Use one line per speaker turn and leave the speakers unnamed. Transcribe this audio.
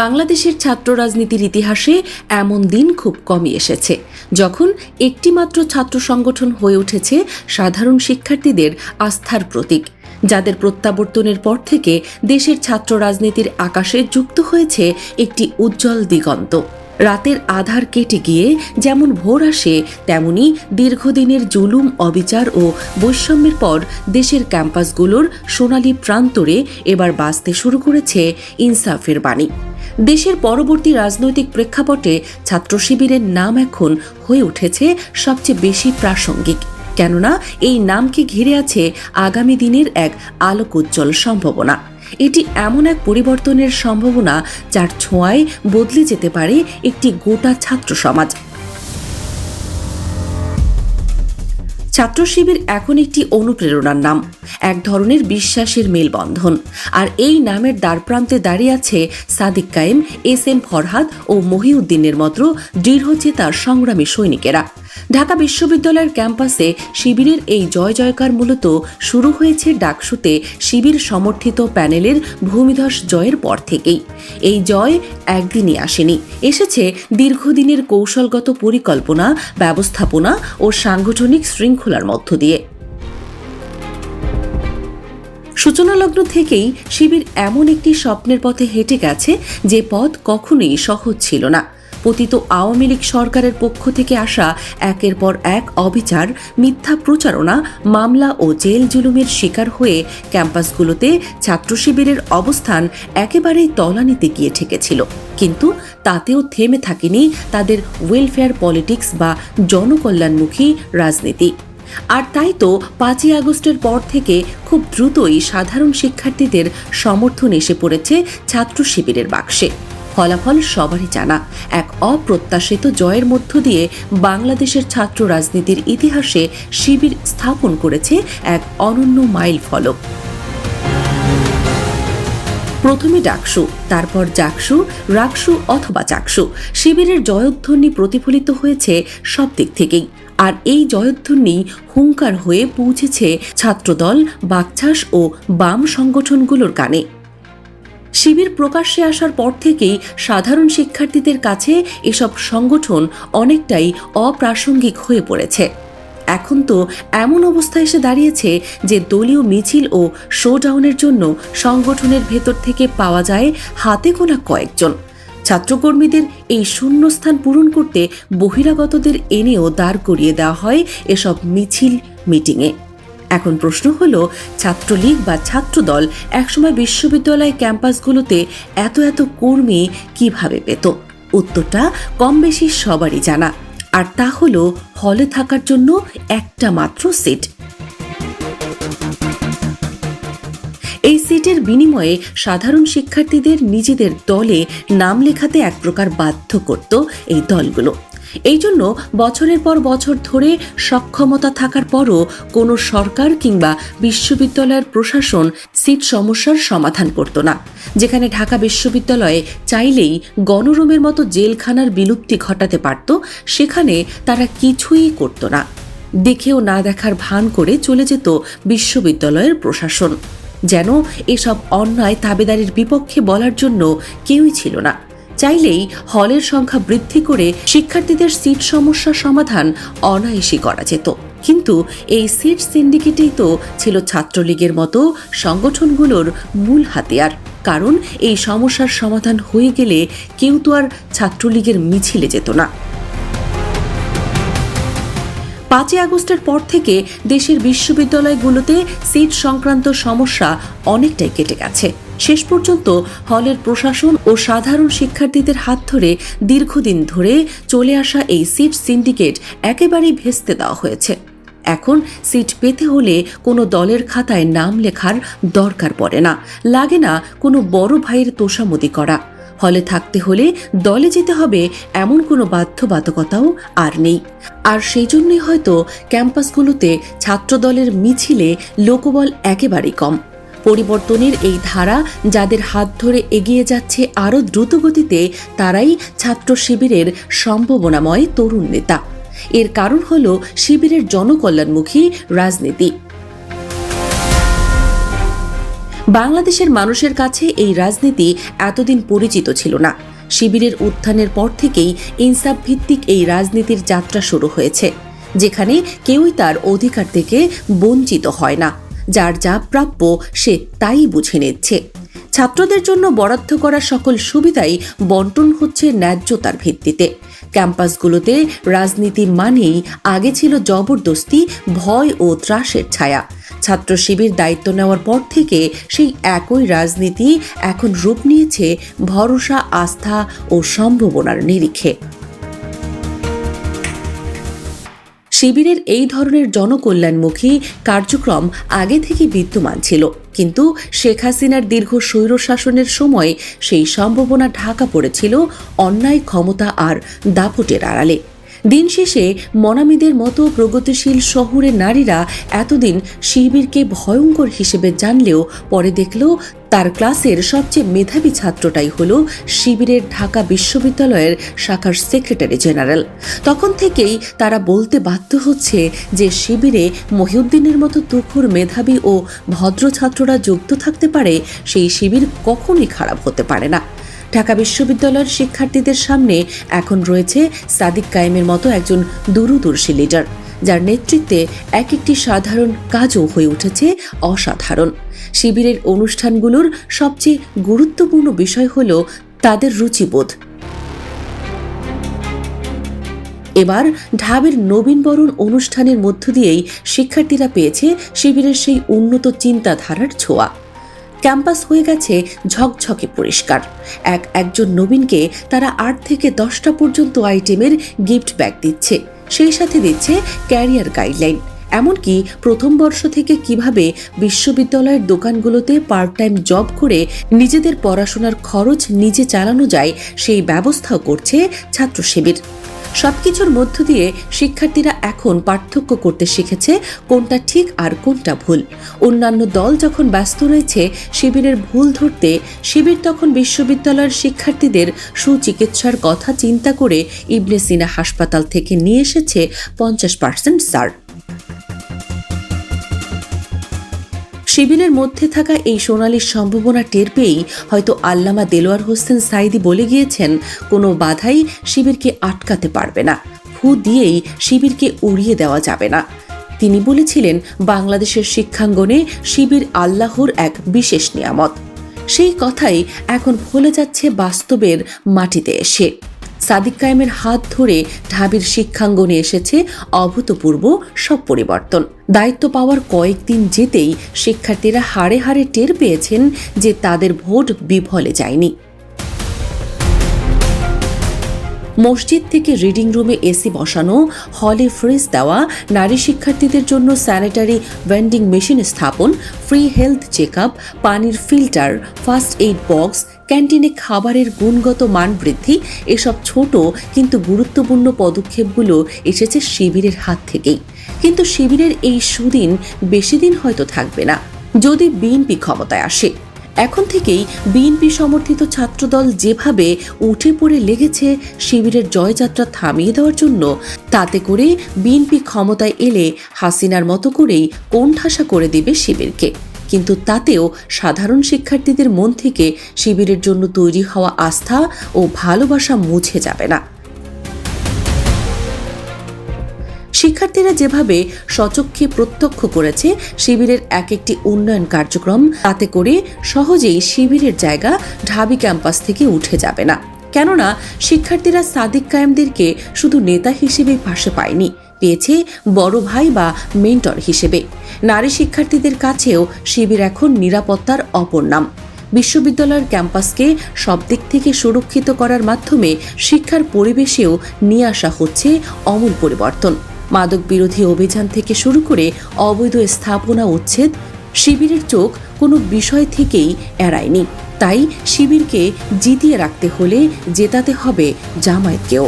বাংলাদেশের ছাত্র রাজনীতির ইতিহাসে এমন দিন খুব কমই এসেছে। যখন একটিমাত্র ছাত্র সংগঠন হয়ে উঠেছে সাধারণ শিক্ষার্থীদের আস্থার প্রতীক, যাদের প্রত্যাবর্তনের পর থেকে দেশের ছাত্র রাজনীতির আকাশে যুক্ত হয়েছে একটি উজ্জ্বল দিগন্ত। রাতের আধার কেটে গিয়ে যেমন ভোর আসে, তেমনি দীর্ঘদিনের জুলুম, অবিচার ও বৈষম্যের পর দেশের ক্যাম্পাসগুলোর সোনালী প্রান্তরে এবার বাঁচতে শুরু করেছে ইনসাফের বাণী। দেশের পরবর্তী রাজনৈতিক প্রেক্ষাপটে ছাত্র শিবিরের নাম এখন হয়ে উঠেছে সবচেয়ে বেশি প্রাসঙ্গিক। কেননা, এই নামকে ঘিরে আছে আগামী দিনের এক আলোকোজ্জ্বল সম্ভাবনা। এটি এমন এক পরিবর্তনের সম্ভাবনা যার ছোঁয়ায় বদলে যেতে পারে একটি গোটা ছাত্র সমাজ। ছাত্র শিবির এখন একটি অনুপ্রেরণার নাম, এক ধরনের বিশ্বাসের মেলবন্ধন। আর এই নামের দ্বারপ্রান্তে দাঁড়িয়ে আছে সাদিক কায়েম, এস এম ফরহাদ ও মহিউদ্দিনের মতো দৃঢ় চেতার সংগ্রামী সৈনিকেরা। ঢাকা বিশ্ববিদ্যালয়ের ক্যাম্পাসে শিবিরের এই জয় জয়কার মূলত শুরু হয়েছে ডাকসুতে শিবির সমর্থিত প্যানেলের ভূমিধস জয়ের পর থেকেই। এই জয় একদিনই আসেনি। এসেছে দীর্ঘদিনের কৌশলগত পরিকল্পনা, ব্যবস্থাপনা ও সাংগঠনিক শৃঙ্খলার মধ্য দিয়ে। সূচনালগ্ন থেকেই শিবির এমন একটি স্বপ্নের পথে হেঁটে গেছে যে পথ কখনোই সহজ ছিল না। পতিত আওয়ামী লীগ সরকারের পক্ষ থেকে আসা একের পর এক অবিচার, মিথ্যা প্রচারণা, মামলা ও জেল জুলুমের শিকার হয়ে ক্যাম্পাসগুলোতে ছাত্র শিবিরের অবস্থান একেবারেই তলানিতে গিয়ে ঠেকেছিল। কিন্তু তাতেও থেমে থাকেনি তাদের ওয়েলফেয়ার পলিটিক্স বা জনকল্যাণমুখী রাজনীতি। আর তাই তো পাঁচই আগস্টের পর থেকে খুব দ্রুতই সাধারণ শিক্ষার্থীদের সমর্থন এসে পড়েছে ছাত্র শিবিরের বাক্সে। ফলাফল সবারই জানা। এক অপ্রত্যাশিত জয়ের মধ্য দিয়ে বাংলাদেশের ছাত্র রাজনীতির ইতিহাসে শিবির স্থাপন করেছে এক অনন্য মাইল ফলক। প্রথমে ডাকসু, তারপর জাকসু, রাকসু অথবা চাকসু। শিবিরের জয়ধ্বনি প্রতিফলিত হয়েছে সব দিক থেকেই। আর এই জয়ধ্বনি হুঙ্কার হয়ে পৌঁছেছে ছাত্রদল বাকচাস ও বাম সংগঠনগুলোর কানে। শিবির প্রকাশ্যে আসার পর থেকেই সাধারণ শিক্ষার্থীদের কাছে এসব সংগঠন অনেকটাই অপ্রাসঙ্গিক হয়ে পড়েছে। এখন তো এমন অবস্থা এসে দাঁড়িয়েছে যে দলীয় মিছিল ও শোডাউনের জন্য সংগঠনের ভেতর থেকে পাওয়া যায় হাতে গোনা কয়েকজন। ছাত্রকর্মীদের এই শূন্যস্থান পূরণ করতে বহিরাগতদের এনেও দাঁড় করিয়ে দেওয়া হয় এসব মিছিল, মিটিংয়ে। এখন প্রশ্ন হলো, ছাত্রলীগ বা ছাত্রদল একসময় বিশ্ববিদ্যালয় ক্যাম্পাসগুলোতে এত এত কর্মী কীভাবে পেত? উত্তরটা কম বেশি সবারই জানা। আর তা হলো, হলে থাকার জন্য একটা মাত্র সিট। এই সিটের বিনিময়ে সাধারণ শিক্ষার্থীদের নিজেদের দলে নাম লেখাতে এক প্রকার বাধ্য করত এই দলগুলো। এই জন্য বছরের পর বছর ধরে সক্ষমতা থাকার পরও কোনো সরকার কিংবা বিশ্ববিদ্যালয়ের প্রশাসন সিট সমস্যার সমাধান করত না। যেখানে ঢাকা বিশ্ববিদ্যালয়ে চাইলেই গণরুমের মতো জেলখানার বিলুপ্তি ঘটাতে পারত, সেখানে তারা কিছুই করত না। দেখেও না দেখার ভান করে চলে যেত বিশ্ববিদ্যালয়ের প্রশাসন। যেন এসব অন্যায় তাবেদারির বিপক্ষে বলার জন্য কেউই ছিল না। চাইলেই হলের সংখ্যা বৃদ্ধি করে শিক্ষার্থীদের সিট সমস্যা সমাধান অনায়াসই করা যেত। কিন্তু এই সিট সিন্ডিকেটেই তো ছিল ছাত্রলীগের মতো সংগঠনগুলোর মূল হাতিয়ার। কারণ এই সমস্যার সমাধান হয়ে গেলে কেউ তো আর ছাত্রলীগের মিছিলে যেত না। পাঁচই আগস্টের পর থেকে দেশের বিশ্ববিদ্যালয়গুলোতে সিট সংক্রান্ত সমস্যা অনেকটাই কেটে গেছে। শেষ পর্যন্ত হলের প্রশাসন ও সাধারণ শিক্ষার্থীদের হাত ধরে দীর্ঘদিন ধরে চলে আসা এই সিট সিন্ডিকেট একেবারেই ভেস্তে দেওয়া হয়েছে। এখন সিট পেতে হলে কোনো দলের খাতায় নাম লেখার দরকার পড়ে না। লাগে না কোনো বড় ভাইয়ের তোষামতি করা। হলে থাকতে হলে দলে যেতে হবে এমন কোনো বাধ্যবাধকতাও আর নেই। আর সেই জন্যই হয়তো ক্যাম্পাসগুলোতে ছাত্রদলের মিছিলে লোকবল একেবারেই কম। পরিবর্তনের এই ধারা যাদের হাত ধরে এগিয়ে যাচ্ছে আরও দ্রুতগতিতে, তারাই ছাত্র শিবিরের সম্ভাবনাময় তরুণ নেতা। এর কারণ হল শিবিরের জনকল্যাণমুখী রাজনীতি। বাংলাদেশের মানুষের কাছে এই রাজনীতি এতদিন পরিচিত ছিল না। শিবিরের উত্থানের পর থেকেই ইনসাফ ভিত্তিক এই রাজনীতির যাত্রা শুরু হয়েছে, যেখানে কেউই তার অধিকার থেকে বঞ্চিত হয় না। যার যা প্রাপ্য সে তাই বুঝে নিচ্ছে। ছাত্রদের জন্য বরাদ্দ করা সকল সুবিধাই বন্টন হচ্ছে ন্যায্যতার ভিত্তিতে। ক্যাম্পাসগুলোতে রাজনীতি মানেই আগে ছিল জবরদস্তি, ভয় ও ত্রাসের ছায়া। ছাত্র শিবির দায়িত্ব নেওয়ার পর থেকে সেই একই রাজনীতি এখন রূপ নিয়েছে ভরসা, আস্থা ও সম্ভাবনার নিরিখে। শিবিরের এই ধরনের জনকল্যাণমুখী কার্যক্রম আগে থেকে বিদ্যমান ছিল। কিন্তু শেখ হাসিনার দীর্ঘ স্বৈরশাসনের সময় সেই সম্ভাবনা ঢাকা পড়েছিল অন্যায় ক্ষমতা আর দাপটের আড়ালে। দিন শেষে মনামিদের মতো প্রগতিশীল শহরের নারীরা এতদিন শিবিরকে ভয়ঙ্কর হিসেবে জানলেও পরে দেখল তার ক্লাসের সবচেয়ে মেধাবী ছাত্রটাই হল শিবিরের ঢাকা বিশ্ববিদ্যালয়ের শাখার সেক্রেটারি জেনারেল। তখন থেকেই তারা বলতে বাধ্য হচ্ছে যে শিবিরে মহিউদ্দিনের মতো তুখুর মেধাবী ও ভদ্র ছাত্ররা যুক্ত থাকতে পারে, সেই শিবির কখনোই খারাপ হতে পারে না। ঢাকা বিশ্ববিদ্যালয়ের শিক্ষার্থীদের সামনে এখন রয়েছে সাদিক কায়েমের মতো একজন দূরদর্শী লিডার, যার নেতৃত্বে এক একটি সাধারণ কাজও হয়ে উঠেছে অসাধারণ। শিবিরের অনুষ্ঠানগুলোর সবচেয়ে গুরুত্বপূর্ণ বিষয় হল তাদের রুচিবোধ। এবার ঢাবের নবীনবরণ অনুষ্ঠানের মধ্য দিয়েই শিক্ষার্থীরা পেয়েছে শিবিরের সেই উন্নত চিন্তাধারার ছোঁয়া। ক্যাম্পাস হয়ে গেছে ঝকঝকে পরিষ্কার। এক একজন নবীনকে তারা আট থেকে দশটা পর্যন্ত আইটেমের গিফট ব্যাগ দিচ্ছে, সেই সাথে দিচ্ছে ক্যারিয়ার গাইডলাইন। এমনকি প্রথম বর্ষ থেকে কীভাবে বিশ্ববিদ্যালয়ের দোকানগুলোতে পার্ট টাইম জব করে নিজেদের পড়াশোনার খরচ নিজে চালানো যায়, সেই ব্যবস্থাও করছে ছাত্র শিবির সবকিছুর মধ্য দিয়ে শিক্ষার্থীরা এখন পার্থক্য করতে শিখেছে কোনটা ঠিক আর কোনটা ভুল। অন্যান্য দল যখন ব্যস্ত রয়েছে, শিবিরের ভুল ধরতে শিবির তখন বিশ্ববিদ্যালয়ের শিক্ষার্থীদের সুচিকিৎসার কথা চিন্তা করে ইবনে সিনা হাসপাতাল থেকে নিয়ে এসেছে পঞ্চাশ পার্সেন্ট সার। শিবিরের মধ্যে থাকা এই সোনালির সম্ভাবনা টের পেয়েই হয়তো আল্লামা দেলোয়ার হোসেন সাইদি বলে গিয়েছেন, কোনো বাধাই শিবিরকে আটকাতে পারবে না। ফু দিয়েই শিবিরকে উড়িয়ে দেওয়া যাবে না। তিনি বলেছিলেন, বাংলাদেশের শিক্ষাঙ্গনে শিবির আল্লাহর এক বিশেষ নিয়ামত। সেই কথাই এখন ফলে যাচ্ছে বাস্তবের মাটিতে এসে। সাদিক কায়েমের হাত ধরে ঢাবির শিক্ষাঙ্গনে এসেছে অভূতপূর্ব সব পরিবর্তন। দায়িত্ব পাওয়ার কয়েকদিন যেতেই শিক্ষার্থীরা হাড়ে হাড়ে টের পেয়েছেন যে তাদের ভোট বিফলে যায়নি। মসজিদ থেকে রিডিং রুমে এসি বসানো হলে ফ্রিজ দেওয়া, নারী শিক্ষার্থীদের জন্য স্যানিটারি ভেন্ডিং মেশিন স্থাপন ফ্রি হেলথ চেক পানির ফিল্টার ফার্স্ট এইড বক্স ক্যান্টিনে খাবারের গুণগত মান বৃদ্ধি, এসব ছোট কিন্তু গুরুত্বপূর্ণ পদক্ষেপগুলো এসেছে শিবিরের হাত থেকেই। কিন্তু শিবিরের এই সুদিন বেশি দিন হয়তো থাকবে না। যদি বিএনপি ক্ষমতায় আসে এখন থেকেই বিএনপি সমর্থিত ছাত্রদল যেভাবে উঠে পড়ে লেগেছে, শিবিরের জয়যাত্রা থামিয়ে দেওয়ার জন্য, তাতে করে বিএনপি ক্ষমতায় এলে হাসিনার মতো করেই কোণঠাসা করে দেবে শিবিরকে। কিন্তু তাতেও সাধারণ শিক্ষার্থীদের মন থেকে শিবিরের জন্য তৈরি হওয়া আস্থা ও ভালোবাসা মুছে যাবে না। শিক্ষার্থীরা যেভাবে সচক্ষে প্রত্যক্ষ করেছে শিবিরের এক একটি উন্নয়ন কার্যক্রম, তাতে করে সহজেই শিবিরের জায়গা ঢাবি ক্যাম্পাস থেকে উঠে যাবে না। কেননা, শিক্ষার্থীরা সাদিক কায়েমদেরকে শুধু নেতা হিসেবে পাশে পায়নি, পেয়েছে বড় ভাই বা মেন্টর হিসেবে। নারী শিক্ষার্থীদের কাছেও শিবির এখন নিরাপত্তার অপর নাম। বিশ্ববিদ্যালয়ের ক্যাম্পাসকে সব দিক থেকে সুরক্ষিত করার মাধ্যমে শিক্ষার পরিবেশেও নিয়ে আসা হচ্ছে অমূল পরিবর্তন। মাদক বিরোধী অভিযান থেকে শুরু করে অবৈধ স্থাপনা উচ্ছেদ, শিবিরের চোখ কোনো বিষয় থেকেই এড়ায়নি। তাই শিবিরকে জিতিয়ে রাখতে হলে জেতাতে হবে জামায়াতকেও।